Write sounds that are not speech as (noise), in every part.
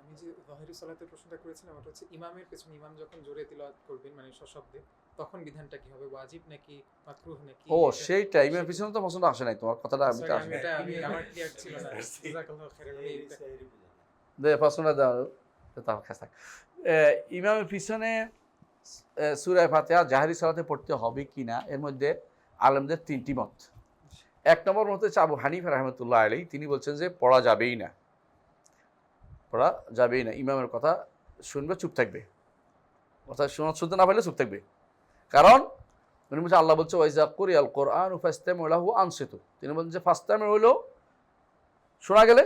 আমি যে সালাতের প্রশ্নটা করেছিলাম ওটা হচ্ছে ইমামের পেছনে ইমাম যখন জোরে তিলাওয়াত করবেন মানে সশব্দে তখন বিধানটা কি হবে? ওয়াজিব নাকি মাকরুহ নাকি? ও সেইটা ইমামের পিছনে তো আসে নাই তোমার কথাটা আমি আমি আমি আমার ক্লিয়ার ছিল না। (laughs) জাযাকাল্লাহু খাইরান, দে প্রশ্নটা দাও তার কাছে থাক। ইমামের পিছনে সুরায় ফাতেহা জাহারি সালাতে পড়তে হবে কি না? এর মধ্যে আলেমদের তিনটি মত। এক নম্বর মত হচ্ছে আবু হানিফ রহমতুল্লাহ আলী তিনি বলছেন যে পড়া যাবেই না। পড়া যাবেই না, ইমামের কথা শুনবে, চুপ থাকবে। শোনা শুনতে না পারলে চুপ থাকবে। কারণ উনি বলছে, আল্লাহ বলছে ওয়াইজা করি আল কোরআন ফাস্তাম ওলাহু আনসেতু। তিনি বলছেন যে ফাস্তামে হইল শোনা গেলে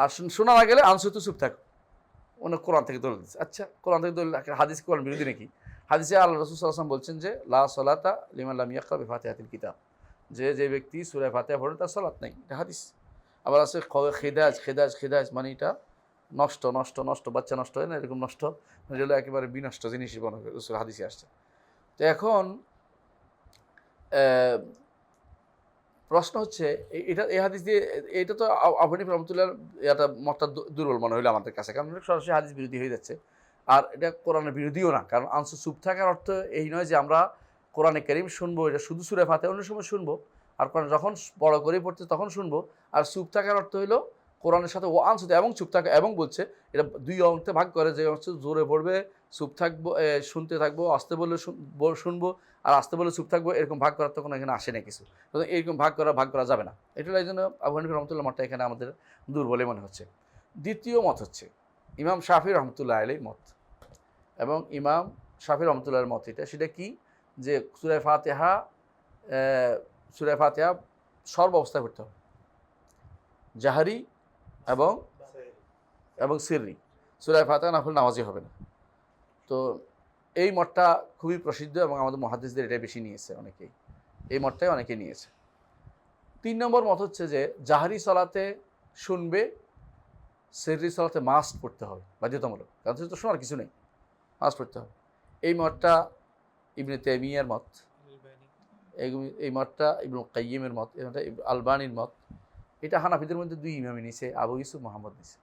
আর শোনা না গেলে আনসেতু চুপ থাক। অনেক কোরআন থেকে দলিল দিচ্ছে আচ্ছা কোরআন থেকে দলিল হাদিস কোরআন বিরোধী নাকি? হাদিসে আল্লাহ রসুল সাল্লাম বলছেন যে, লা সলাতা লিমান লাম ইয়াক্কা বিফাতিহাতিল কিতাব। যে যে ব্যক্তি সুরায় ফাতিহা পড়ে, তার সলাত নাই, এটা হাদিস। আবার আছে খেদাজ খেদাজ খেদাজ মানে এটা নষ্ট নষ্ট নষ্ট, বাচ্চা নষ্ট হয় না, এরকম নষ্ট। যেগুলো একেবারে বিনষ্ট মনে করে হাদিসে আসছে। তো এখন প্রশ্ন হচ্ছে এটা এই হাদিস দিয়ে, এটা তো আবহানী রহমতুল্লাহ এটা মতটা দুর্বল মনে হইল আমাদের কাছে, কারণ সরাসরি হাদিস বিরোধী হয়ে যাচ্ছে। আর এটা কোরআনের বিরোধীও না, কারণ আনসু চুপ থাকার অর্থ এই নয় যে আমরা কোরআনে করিম শুনব, এটা শুধু সুরে ফাতে অন্য সময় শুনব, আর কোরআন যখন বড় করে পড়তে তখন শুনব, আর চুপ থাকার অর্থ হইল কোরআনের সাথে ও আনসুতে এবং চুপ থাকে এবং বলছে, এটা দুই অংশে ভাগ করে, যে হচ্ছে জোরে পড়বে, চুপ থাকব শুনতে থাকব, আসতে বললে শুনব, আর আসতে বললে চুপ থাকব, এরকম ভাগ করার তো কোনো এখানে আসে না কিছু। এরকম ভাগ করা ভাগ করা যাবে না। এটা এই জন্য আবু রহমতুল্লাহ মতটা এখানে আমাদের দুর্বলে মনে হচ্ছে। দ্বিতীয় মত হচ্ছে, ইমাম শাফি রহমতুল্লাহ আলীর মত এবং ইমাম শাফি রহমতুল্লাহর মত এটা। সেটা কি? যে সুরায় ফাতেহা সুরায় ফাতেহা সর্ব অবস্থায় করতে হবে। জাহারি এবং এবং সিররি সুরায় ফাতেহা না হলে নামাজি হবে না। তো এই মঠটা খুবই প্রসিদ্ধ এবং আমাদের মহাদিসদের এটা বেশি নিয়েছে অনেকেই। এই মঠটাই অনেকে নিয়েছে। তিন নম্বর মত হচ্ছে যে জাহারি সলাতে শুনবে সেরি সলাতে মাস্ক পড়তে হবে বাধ্যতামূলক। কারণ সেটা তো শোনার কিছু নেই। মাস্ক পড়তে হবে। এই মঠটা ইবনে তেমিয়ার মত এই মঠটা মতটা ইবনুল কাইয়িমের মত এটা আলবানির মত এটা হানাফিদের মধ্যে দুই ইমামই নিছে, আবু ইউসুফ, মোহাম্মদ নিছে।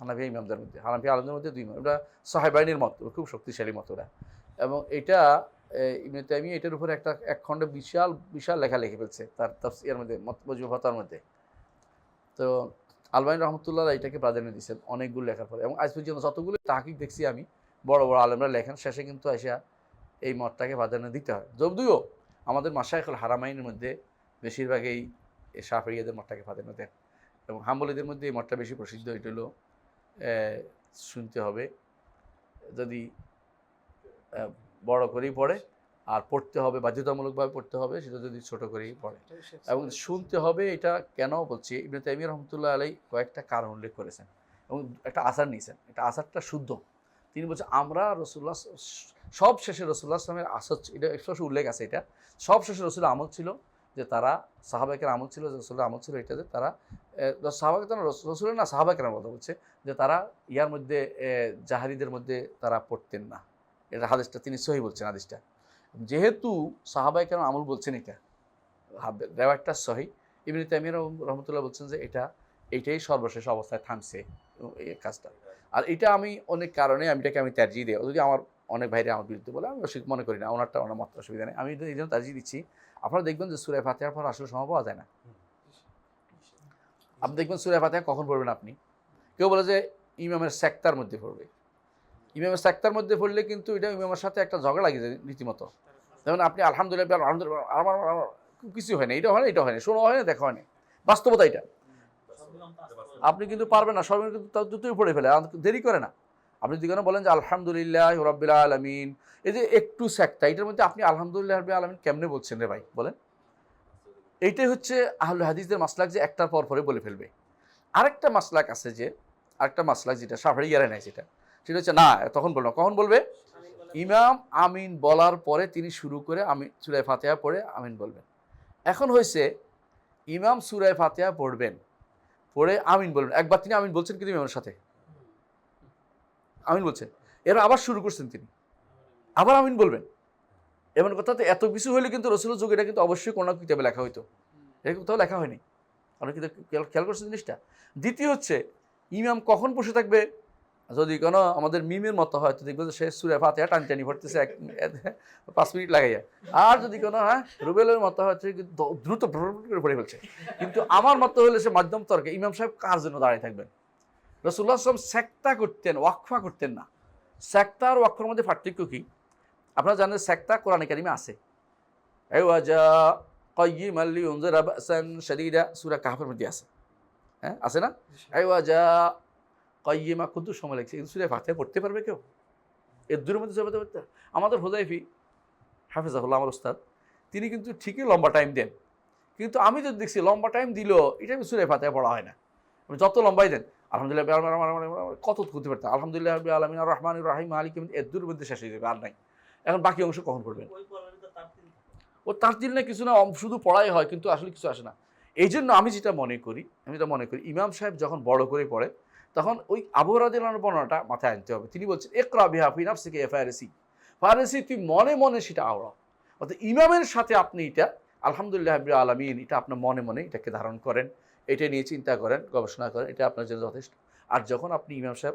হানাফি ইমামদের মধ্যে, হানাফি আলমদের মধ্যে দুই ইমাম। এটা সাহেবাইনের মত, খুব শক্তিশালী মত ওরা। এবং এটা ইবনে এটার উপরে একটা এক খণ্ডে বিশাল বিশাল লেখা লিখে ফেলছে তার তাফসিয়ার মধ্যে মজমু ফাতার মধ্যে। তো আলবানী রহমতুল্লাহ এটাকে প্রাধান্য দিয়েছেন অনেকগুলো লেখার পরে। এবং আজ পর্যন্ত যতগুলো তাহাকিক দেখছি আমি, বড় বড় আলেমরা লেখেন, শেষে কিন্তু আসিয়া এই মতটাকে প্রাধান্য দিতে হয়। যদিও আমাদের মাসায়কুল হারামাইনের মধ্যে বেশিরভাগ এই সাফরিয়াদের মঠটাকে প্রাধান্য দেন। এবং হাম্বলিদের মধ্যে এই মঠটা বেশি প্রসিদ্ধ এটা হলো শুনতে হবে। যদি বড় করেই পড়ে আর পড়তে হবে বাধ্যতামূলকভাবে পড়তে হবে সেটা যদি ছোট করেই পড়ে। এবং শুনতে হবে এটা কেন বলছি ইবনে তাইমিয়া রহমতুল্লাহ আলাই কয়েকটা কারণ উল্লেখ করেছেন এবং একটা আসার নিয়েছেন। এটা আসারটা শুদ্ধ। তিনি বলছেন আমরা রসুল্লাহ সব শেষে রসুল্লাহ আসলামের আসর এটা স্পষ্ট উল্লেখ আছে এটা। সব শেষে রসুলের আমল ছিল যে তারা সাহাবাকের আমল ছিল রসুলের আমল ছিল এটা যে তারা সাহাবাকে রসুলের না সাহাবাকের কথা বলছে, যে তারা ইয়ার মধ্যে জাহারিদের মধ্যে তারা পড়তেন না। এটা হাদিসটা, তিনি সহি বলছেন হাদিসটা। যেহেতু সাহাবাইকের আমল বলছেন এটা রেওয়ায়তটা সহি, ইবনে রহম- রহমতুল্লাহ বলছেন যে এটা এইটাই সর্বশেষ অবস্থায় থামছে এই কাজটা। আর এটা আমি অনেক কারণে, আমি এটাকে আমি ত্যাজি দিই। যদি আমার অনেক ভাইরা আমার বিরুদ্ধে বলে, আমি অসুখ মনে করি না, ওনারটা ওনার মাত্র অসুবিধা নেই। আমি এই জন্য তাজি দিচ্ছি। আপনারা দেখবেন যে সুরায় ফাতেহার পর আসলে সময় পাওয়া যায় না। আপনি দেখবেন সুরায় ফাতেহা কখন পড়বেন আপনি? কেউ বলে যে ইমামের সেক্তার মধ্যে পড়বে। ইমামের সেক্তার মধ্যে পড়লে কিন্তু এটা ইমামের সাথে একটা ঝগড়া লাগে যায় রীতিমতো। যেমন আপনি আলহামদুলিল্লাহ আলহামদুলিল্লাহ আমার কিছু হয় না, এটা হয় না, এটা হয় না, শোনা, হয় না, দেখা হয় না। বাস্তবতা এটা। আপনি কিন্তু পারবেন না, সবাই কিন্তু তার দুটোই পড়ে ফেলে দেরি করে না। আপনি যদি কোনো বলেন যে আলহামদুলিল্লাহ রব্বিল আলমিন, এই যে একটু স্যাকটা এটার মধ্যে আপনি আলহামদুলিল্লাহ রব্বিল আলমিন কেমনে বলছেন রে ভাই? বলেন। এইটাই হচ্ছে আহলে হাদিসদের মাসলাক যে একটার পর পরে বলে ফেলবে। আরেকটা মাসলাক আছে যে, আরেকটা মাসলাক যেটা সাফারি ইয়ারে নেয় যেটা, সেটা হচ্ছে না, তখন বলব কখন বলবে? ইমাম আমিন বলার পরে তিনি শুরু করে আমি সুরায় ফাতেহা পড়ে আমিন বলবেন। এখন হয়েছে, ইমাম সুরায় ফাতেহা পড়বেন, পড়ে আমিন বলবেন। একবার তিনি আমিন বলছেন কিন্তু ইমামের সাথে। আমিন বলছেন এর আবার শুরু করছেন তিনি। আবার আমিন বলবেন। এমন কথা তো এত কিছু হলে কিন্তু রসুল যুগ এটা কিন্তু অবশ্যই কোনো কিতাবে লেখা হইতো। এটা কোথাও লেখা হয়নি। আপনি কিন্তু খেয়াল করছেন জিনিসটা? দ্বিতীয় হচ্ছে, ইমাম কখন বসে থাকবে? যদি কোনো আমাদের মিমের মতো হয়, তো দেখবে সে সুরে ফাতে টান টানি ভরতেছে এক পাঁচ মিনিট লাগাইয়া। আর যদি কোনো হ্যাঁ রুবেলের মতো হয় দ্রুত করে পড়ে ফেলছে। কিন্তু আমার মতো হলে সে মাধ্যম তর্কে ইমাম সাহেব কার জন্য দাঁড়িয়ে থাকবেন? রসুল্লাহ আসলাম সেক্তা করতেন, ওয়াকফা করতেন না। সেক্তা আর ওয়াকফার মধ্যে পার্থক্য কি? আপনারা জানেন সেক্তা কোরআন কারিমে আছে। এওয়াজা কয়িম আল্লি উনজারা বাসান শাদীদা, সূরা কাহফের মধ্যে আছে। হ্যাঁ আছে না? এওয়াজা কয়িমা কত সময় লাগছে, কিন্তু সূরা ফাতিহা পড়তে পারবে কেউ? এর দূরের মধ্যে যাবে পড়তে আমাদের হোদাইফি, হাফিজাহুল্লাহ, আমার ওস্তাদ, তিনি কিন্তু ঠিকই লম্বা টাইম দেন। কিন্তু আমি যদি দেখছি লম্বা টাইম দিল, এটা আমি সুরে ফাতে পড়া হয় না। যত লম্বাই দেন আলহামদুলিল্লাহ কত করতে আলহামদুলিল্লাহ আলমিন রহমান রাহিম আলী কিন্তু মধ্যে শেষ হয়ে যাবে আর নাই। এখন বাকি অংশ কখন পড়বেন? ও তার না কিছু না শুধু পড়াই হয় কিন্তু আসলে কিছু আসে না। এই জন্য আমি যেটা মনে করি আমি যেটা মনে করি ইমাম সাহেব যখন বড় করে পড়ে তখন ওই আবু বর্ণনাটা মাথায় আনতে হবে। তিনি বলছেন একরা বিহা ফি নাফসিকে ফারেসি। ফারেসি তুই মনে মনে সেটা আওড়াও। অর্থাৎ ইমামের সাথে আপনি এটা আলহামদুলিল্লাহ আলমিন এটা আপনার মনে মনে এটাকে ধারণ করেন। এটা নিয়ে চিন্তা করেন, গবেষণা করেন, এটা আপনার জন্য যথেষ্ট। আর যখন আপনি ইমাম সাহেব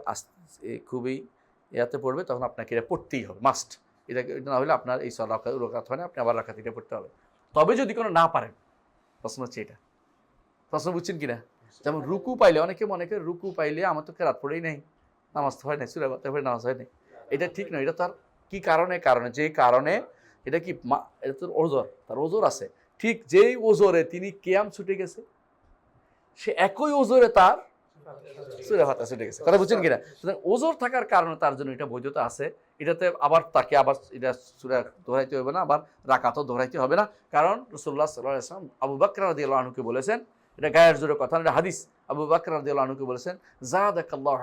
খুবই ইয়াতে পড়বে, তখন আপনাকে এটা পড়তেই হবে মাস্ট এটা না হলে আপনার এই রোকাত হয় না, আপনি আবার রাখাত এটা পড়তে হবে। তবে যদি কোনো না পারেন, প্রশ্ন হচ্ছে এটা। প্রশ্ন বুঝছেন কিনা? যেমন রুকু পাইলে, অনেকে মনে করে রুকু পাইলে আমার তো কেরাত পড়েই নাই? নামাজ তো হয় নাই, সুরা তারপরে নামাজ হয় নাই। এটা ঠিক নয়, এটা তার কি কারণে কারণে, যে কারণে, এটা কি মা- এটা তোর ওজোর, তার ওজোর আছে। ঠিক যেই ওজোরে তিনি কেয়াম ছুটে গেছে সে একই ওজোরে তার সুরে ভাতা ছুটে গেছে। কথা বুঝছেন কিনা? সুতরাং ওজোর থাকার কারণে তার জন্য এটা বৈধতা আছে। এটাতে আবার তাকে আবার এটা হবে না, আবার রাকাতও হবে না। কারণ রসুল্লাহ সাল্লাহ আসলাম আবু আনুকে বলেছেন, এটা গায়ের জোরে কথা এটা হাদিস। আবু আনুকে বলেছেন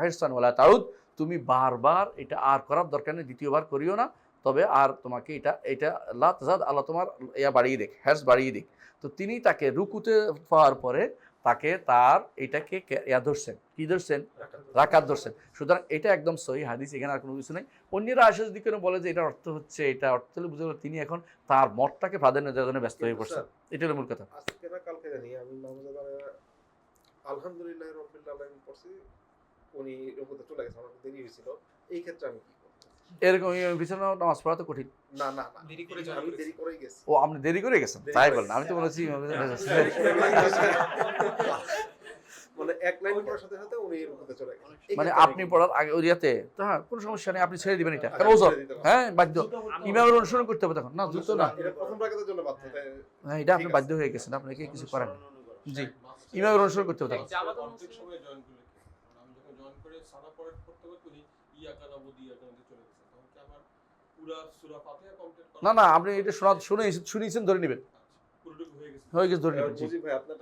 হেরসান ওলা তাউদ তুমি বারবার এটা আর করার দরকার নেই, দ্বিতীয়বার করিও না। তবে আর তোমাকে এটা এটা আল্লাহ আল্লাহ তোমার ইয়া বাড়িয়ে দেখ হ্যার্স বাড়িয়ে দিক। তো তিনি তাকে রুকুতে পাওয়ার পরে তাকে তার এটাকে ইয়া ধরছেন কি ধরছেন? রাকাত ধরছেন। সুতরাং এটা একদম সহি হাদিস এখানে আর কোনো কিছু নেই। অন্যরা আসে যদি কোনো বলে যে এটা অর্থ হচ্ছে এটা অর্থ হলে বুঝে তিনি এখন তার মতটাকে প্রাধান্য দেওয়ার জন্য ব্যস্ত হয়ে পড়ছেন। এটা হলো মূল কথা। কালকে জানি আমি আলহামদুলিল্লাহ রব্বিল আলামিন পড়ছি উনি চলে গেছে আমার দেরি হয়েছিল। এই ক্ষেত্রে আমি কি এরকম এই বিছানা নামাজ পড়া তো কঠিন। না না দেরি করে আমি দেরি করেই গেছি। ও আপনি দেরি করে গেছেন? তাই করে বলেন আমি তো বলেছি মানে এক লাইন পড়ার সাথে সাথে উনি রুকুতে চলে গেছেন মানে আপনি পড়ার আগে ওরিয়াতে তো হ্যাঁ কোনো সমস্যা নেই আপনি ছেড়ে দিবেন এটা। করব? কারণ হবে। হ্যাঁ বাধ্য। ইমামের অনুসরণ করতে হবে তখন। না দ্রুত না এটা প্রথম রাকাতের জন্য বাধ্য হ্যাঁ এটা আপনি বাধ্য হয়ে গেছেন আপনাকে কিছু করেন। জি ইমামের অনুসরণ করতে হবে তখন। না না আপনি এটা শোনা শুনে শুনেছেন ধরে নেবেন। হয়ে গেছে। হয়ে গেছে ধরে নেবেন।